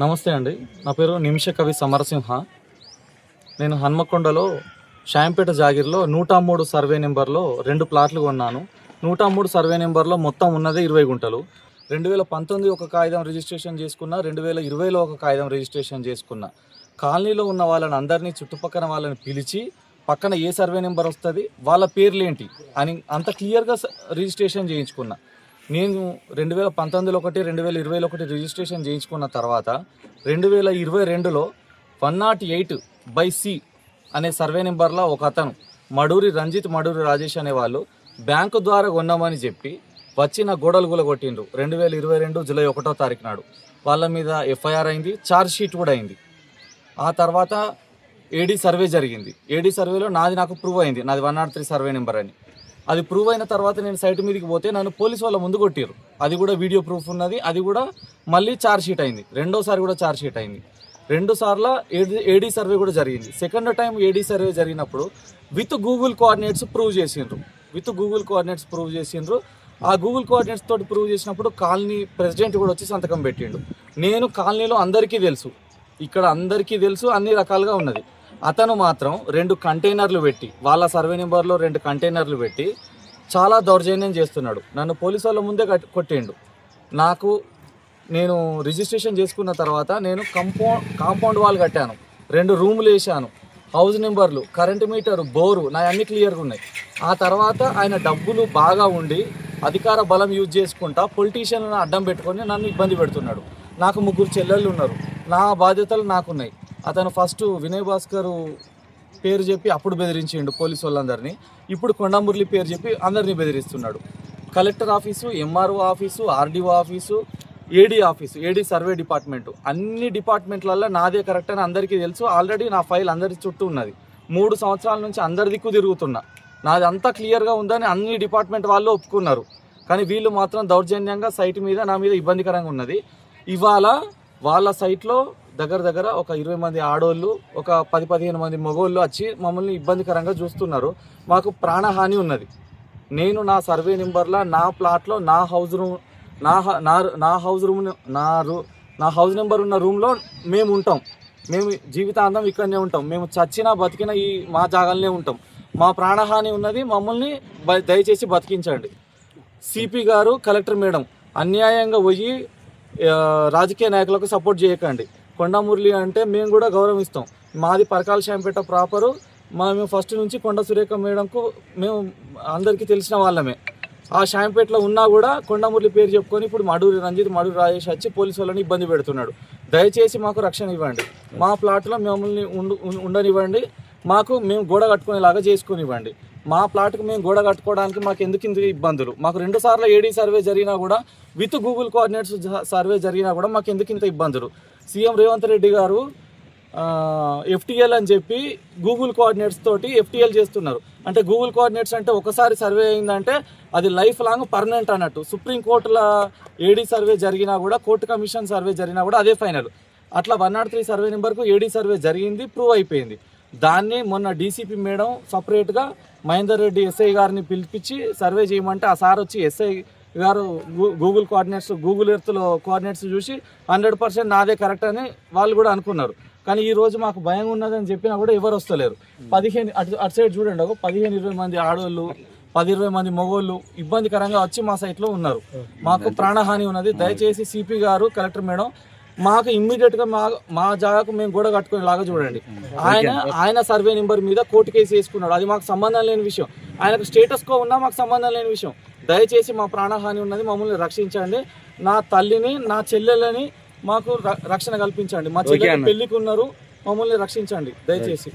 నమస్తే అండి. నా పేరు నిమిష కవి సమరసింహ. నేను హన్మకొండలో షాంపేట జాగిర్లో నూట మూడు సర్వే నెంబర్లో రెండు ప్లాట్లు కొన్నాను. నూట మూడు సర్వే నెంబర్లో మొత్తం ఉన్నదే ఇరవై గుంటలు. రెండు వేల పంతొమ్మిది ఒక కాగితం రిజిస్ట్రేషన్ చేసుకున్నా రెండు వేల ఇరవైలో ఒక కాగితం రిజిస్ట్రేషన్ చేసుకున్నా కాలనీలో ఉన్న వాళ్ళని అందరినీ చుట్టుపక్కల వాళ్ళని పిలిచి పక్కన ఏ సర్వే నెంబర్ వస్తుంది వాళ్ళ పేర్లు ఏంటి అని అంత క్లియర్గా రిజిస్ట్రేషన్ చేయించుకున్నా. నేను రెండు వేల పంతొమ్మిదిలో ఒకటి రెండు వేల ఇరవైలో ఒకటి రిజిస్ట్రేషన్ చేయించుకున్న తర్వాత రెండు వేల ఇరవై రెండులో one nought eight by C అనే సర్వే నెంబర్లో ఒక అతను మడూరి రంజిత్ మడూరి రాజేష్ అనే వాళ్ళు బ్యాంకు ద్వారా కొన్నామని చెప్పి వచ్చిన గోడలు గుల కొట్టిండ్రు రెండు వేల ఇరవై రెండు జూలై ఒకటో తారీఖు నాడు. వాళ్ళ మీద ఎఫ్ఐఆర్ అయింది ఛార్జ్ షీట్ కూడా అయింది. ఆ తర్వాత ఏడీ సర్వే జరిగింది. ఏడీ సర్వేలో నాది నాకు ప్రూవ్ అయింది నాది one nought three survey number అని. అది ప్రూవ్ అయిన తర్వాత నేను సైట్ మీదకి పోతే నన్ను పోలీస్ వాళ్ళ ముందు కొట్టారు అది కూడా వీడియో ప్రూఫ్ ఉన్నది. అది కూడా మళ్ళీ ఛార్జ్ షీట్ అయింది. రెండోసారి కూడా ఛార్జ్ షీట్ అయింది. రెండు సార్ల ఏడీ ఏడీ సర్వే కూడా జరిగింది. సెకండ్ టైం ఏడీ సర్వే జరిగినప్పుడు విత్ గూగుల్ కోఆర్డినేట్స్ ప్రూవ్ చేసిండ్రు. విత్ గూగుల్ కోఆర్డినేట్స్ ప్రూవ్ చేసిండ్రు. ఆ గూగుల్ కోఆర్డినేట్స్ తోటి ప్రూవ్ చేసినప్పుడు కాలనీ ప్రెసిడెంట్ కూడా వచ్చి సంతకం పెట్టిండు. నేను కాలనీలో అందరికీ తెలుసు. ఇక్కడ అందరికీ తెలుసు. అన్ని రకాలుగా ఉన్నది. అతను మాత్రం రెండు కంటైనర్లు పెట్టి వాళ్ళ సర్వే నెంబర్లో రెండు కంటైనర్లు పెట్టి చాలా దౌర్జన్యం చేస్తున్నాడు. నన్ను పోలీసు వాళ్ళ ముందే కట్- కొట్టిండు. నాకు నేను రిజిస్ట్రేషన్ చేసుకున్న తర్వాత నేను కంపౌండ్ కాంపౌండ్ వాల్ కట్టాను. రెండు రూములు వేసాను హౌస్ నెంబర్లు కరెంటు మీటర్ బోరు నా అన్ని క్లియర్గా ఉన్నాయి. ఆ తర్వాత ఆయన డబ్బులు బాగా ఉండి అధికార బలం యూజ్ చేసుకుంటా పొలిటీషియన్లను అడ్డం పెట్టుకొని నన్ను ఇబ్బంది పెడుతున్నాడు. నాకు ముగ్గురు చెల్లెళ్ళు ఉన్నారు. నా బాధ్యతలు నాకున్నాయి. అతను ఫస్ట్ వినయ్ భాస్కర్ పేరు చెప్పి అప్పుడు బెదిరించిండు పోలీసు వాళ్ళందరినీ. ఇప్పుడు కొండమురళి పేరు చెప్పి అందరినీ బెదిరిస్తున్నాడు. Collector office MRO office RDO office AD office AD survey department. అన్ని డిపార్ట్మెంట్లలో నాదే కరెక్ట్ అని అందరికీ తెలుసు. ఆల్రెడీ నా ఫైల్ అందరి చుట్టూ ఉన్నది. మూడు సంవత్సరాల నుంచి అందరి దిక్కు తిరుగుతున్నా. నాది అంతా క్లియర్గా ఉందని అన్ని డిపార్ట్మెంట్ వాళ్ళు ఒప్పుకున్నారు. కానీ వీళ్ళు మాత్రం దౌర్జన్యంగా సైట్ మీద నా మీద ఇబ్బందికరంగా ఉన్నది. ఇవాళ వాళ్ళ సైట్లో దగ్గర దగ్గర ఒక ఇరవై మంది ఆడోళ్ళు ఒక పది పదిహేను మంది మగోళ్ళు వచ్చి మమ్మల్ని ఇబ్బందికరంగా చూస్తున్నారు. మాకు ప్రాణహాని ఉన్నది. నేను నా సర్వే నెంబర్లో నా ప్లాట్లో నా హౌస్ రూమ్ నా హ- నా నా హౌస్ రూమ్ నా రూ నా హౌస్ నెంబర్ ఉన్న రూమ్లో మేము ఉంటాం. మేము జీవితాంతం ఇక్కడనే ఉంటాం. మేము చచ్చినా బతికిన ఈ మా జాగాలనే ఉంటాం. మా ప్రాణహాని ఉన్నది. మమ్మల్ని దయచేసి బతికించండి. సిపి గారు కలెక్టర్ మేడం అన్యాయంగా పోయి రాజకీయ నాయకులకు సపోర్ట్ చేయకండి. కొండమురళి అంటే మేము కూడా గౌరవిస్తాం. మాది పరకాల శాంపేట ప్రాపరు మా మేము ఫస్ట్ నుంచి కొండ సురేఖ మేడంకు మేము అందరికీ తెలిసిన వాళ్ళమే. ఆ షాంపేటలో ఉన్నా కూడా కొండమురళి పేరు చెప్పుకొని ఇప్పుడు మడూరి రంజిత్ మడూరి రాజేష్ వచ్చి పోలీసు వాళ్ళని ఇబ్బంది పెడుతున్నాడు. దయచేసి మాకు రక్షణ ఇవ్వండి. మా ప్లాట్లో మిమ్మల్ని ఉండు ఉండనివ్వండి. మాకు మేము గోడ కట్టుకునేలాగా చేసుకునివ్వండి. మా ప్లాట్కి మేము గోడ కట్టుకోవడానికి మాకు ఎందుకు ఇంత ఇబ్బందులు? మాకు రెండు సార్లు ఏడీ సర్వే జరిగినా కూడా విత్ గూగుల్ కోఆర్డినేట్స్ సర్వే జరిగినా కూడా మాకు ఎందుకు ఇంత ఇబ్బందులు? సీఎం రేవంత్ రెడ్డి గారు ఎఫ్టీఎల్ అని చెప్పి గూగుల్ కోఆర్డినేట్స్ తోటి ఎఫ్టీఎల్ చేస్తున్నారు. అంటే గూగుల్ కోఆర్డినేట్స్ అంటే ఒకసారి సర్వే అయిందంటే అది లైఫ్ లాంగ్ పర్మనెంట్ అన్నట్టు. సుప్రీంకోర్టుల ఏడీ సర్వే జరిగినా కూడా కోర్టు కమిషన్ సర్వే జరిగినా కూడా అదే ఫైనల్. అట్లా వన్ నాట్ త్రీ సర్వే నెంబర్కు ఏడీ సర్వే జరిగింది ప్రూవ్ అయిపోయింది. దాన్ని మొన్న డీసీపీ మేడం సపరేట్గా మహేందర్ రెడ్డి ఎస్ఐ గారిని పిలిపించి సర్వే చేయమంటే ఆ సార్ వచ్చి ఎస్ఐ గారు గూ- గూగుల్ కోఆర్డినేట్స్ గూగుల్ ఎర్త్లో కోఆర్డినేట్స్ చూసి హండ్రెడ్ పర్సెంట్ నాదే కరెక్ట్ అని వాళ్ళు కూడా అనుకున్నారు. కానీ ఈ రోజు మాకు భయం ఉన్నదని చెప్పినా కూడా ఎవరు వస్తలేరు. పదిహేను అటు అటు సైడ్ చూడండి ఒక పదిహేను ఇరవై మంది ఆడవాళ్ళు పది ఇరవై మంది మగోళ్ళు ఇబ్బందికరంగా వచ్చి మా సైట్లో ఉన్నారు. మాకు ప్రాణహాని ఉన్నది. దయచేసి సిపి గారు కలెక్టర్ మేడం మాకు ఇమ్మీడియట్గా మా మా జాగాకు మేము గోడ కట్టుకునేలాగా చూడండి. ఆయన ఆయన సర్వే నెంబర్ మీద కోర్టు కేసు వేసుకున్నాడు. అది మాకు సంబంధం లేని విషయం. ఆయనకు స్టేటస్ కో ఉన్నా మాకు సంబంధం లేని విషయం. దయచేసి మా ప్రాణహాని ఉన్నది మమ్మల్ని రక్షించండి. నా తల్లిని నా చెల్లెలని మాకు రక్షణ కల్పించండి. మా చెల్లెలు పెళ్ళికి ఉన్నారు. మమ్మల్ని రక్షించండి. దయచేసి.